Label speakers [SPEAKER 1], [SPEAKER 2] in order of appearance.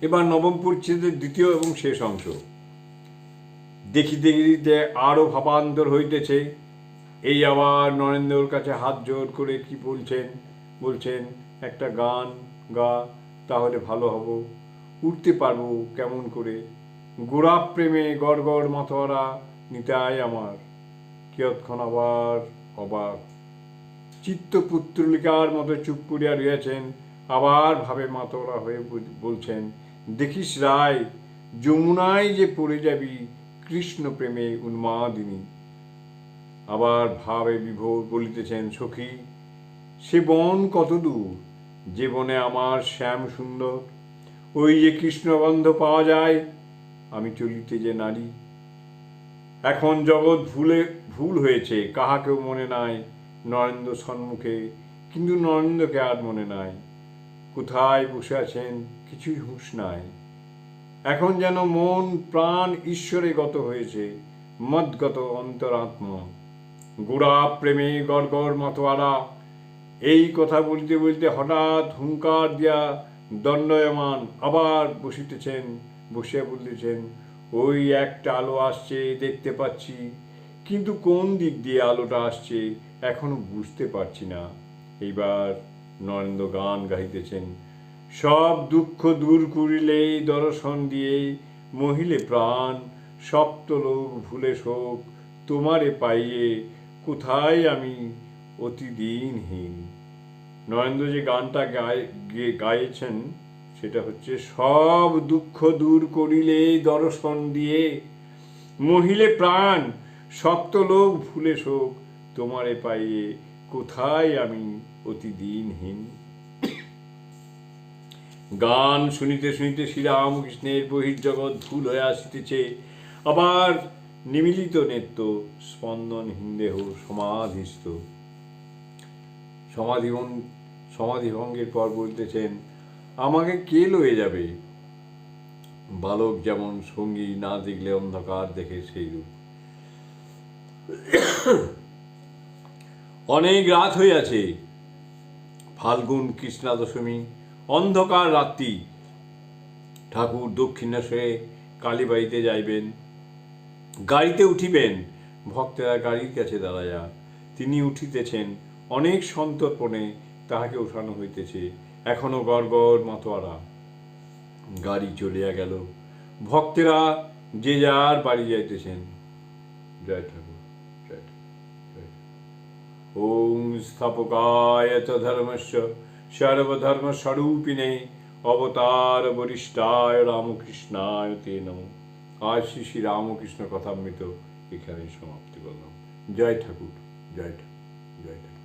[SPEAKER 1] এবার নবম পরিচ্ছেদের দ্বিতীয় এবং শেষ অংশ। দেখিতে দেখিতে আরও ভাবান্তর হইতেছে। এই আবার নরেন্দ্রর কাছে হাত জোর করে কি বলছেন? বলছেন, একটা গান গা, তাহলে ভালো হব। উঠতে পারব কেমন করে? গোড়াপ প্রেমে গড় গড় মাতোয়ারা নিতাই আমার। কিয়ৎক্ষণ আবার অবাক চিত্তপুত্রলিকার মতো চুপ করিয়া রইয়াছেন আবার ভাবে মাতোরা হয়ে বলছেন, দেখিস রায়, যমুনায় যে পড়ে যাবি কৃষ্ণ প্রেমে উন্মাদিনী। আবার ভাবে বিভোর বলিতেছেন, সখী, সে বন কতদূর যে বনে আমার শ্যাম সুন্দর, ওই যে কৃষ্ণগন্ধ পাওয়া যায়, আমি চলিতে যে নারী। এখন জগৎ ভুলে, ভুল হয়েছে, কাহাকেও মনে নাই, নরেন্দ্র সম্মুখে কিন্তু নরেন্দ্রকে আর মনে নাই। কোথায় বসে আছেন কিছুই হুঁশ নাই। এখন যেন মন প্রাণ ঈশ্বরে গত হয়েছে, মদগত অন্তরাত্মা। গোড়া প্রেমে গড়গড় মতোয়ারা, এই কথা বলতে বলতে হঠাৎ হুঙ্কার দিয়া দণ্ডয়মান আবার বসিতেছেন, বসিয়া বলতেছেন, ওই একটা আলো আসছে, দেখতে পাচ্ছি। কিন্তু কোন দিক দিয়ে আলোটা আসছে, এখনও বুঝতে পারছি না। এইবার নরেন্দ্র গান গাইতেছেন সব দুঃখ দূর করিলে দর্শন দিয়ে মহিলে প্রাণ। সপ্তলোক ভুলে শোক তোমারে পাইয়ে কোথায় আমি অতি দিনহীন নরেন্দ্র যে গানটা গায় গাইছেন, সেটা হচ্ছে, সব দুঃখ দূর করিলে দর্শন দিয়ে মহিলে প্রাণ। সপ্তলোক ভুলে শোক তোমারে পাইয়ে কোথায় আমি অতি দিনহীন গান শুনিতে শুনিতে শ্রীরামকৃষ্ণের বহির্জগৎ ভুল হয়ে আসিতেছে। আবার নিমিলিত নেত্য স্পন্দনহীন দেহ সমাধিস্থ। সমাধি সমাধি ভঙ্গের পর বলতেছেন, আমাকে কে লয়ে যাবে? বালক যেমন সঙ্গী না দেখলে অন্ধকার দেখে সেই রূপ অনেক রাত হইয়াছে ফাল্গুন কৃষ্ণা দশমী অন্ধকার রাত্রি। ঠাকুর দক্ষিণেশ্বরে কালীবাড়িতে যাইবেন। গাড়িতে উঠিবেন। ভক্তেরা গাড়ির কাছে দাঁড়ায়া তিনি উঠিতেছেন। অনেক সন্তর্পণে তাহাকে উঠানো হইতেছে। এখনও গড় গড় মাতোয়ারা। গাড়ি চলিয়া গেল। ভক্তেরা যে যার বাড়ি যাইতেছেন। জয় ঠাকুর জয় ঠাকুর, জয় ঠাকুর। ওম স্থাপকায় চ ধর্মস্য সর্বধর্মস্বরূপিণে অবতার বরিষ্ঠায় রামকৃষ্ণায় তে নম আজ শ্রী শ্রী রামকৃষ্ণ কথামৃত এখানে সমাপ্তি করলাম। জয় ঠাকুর জয় ঠাকুর জয় ঠাকুর।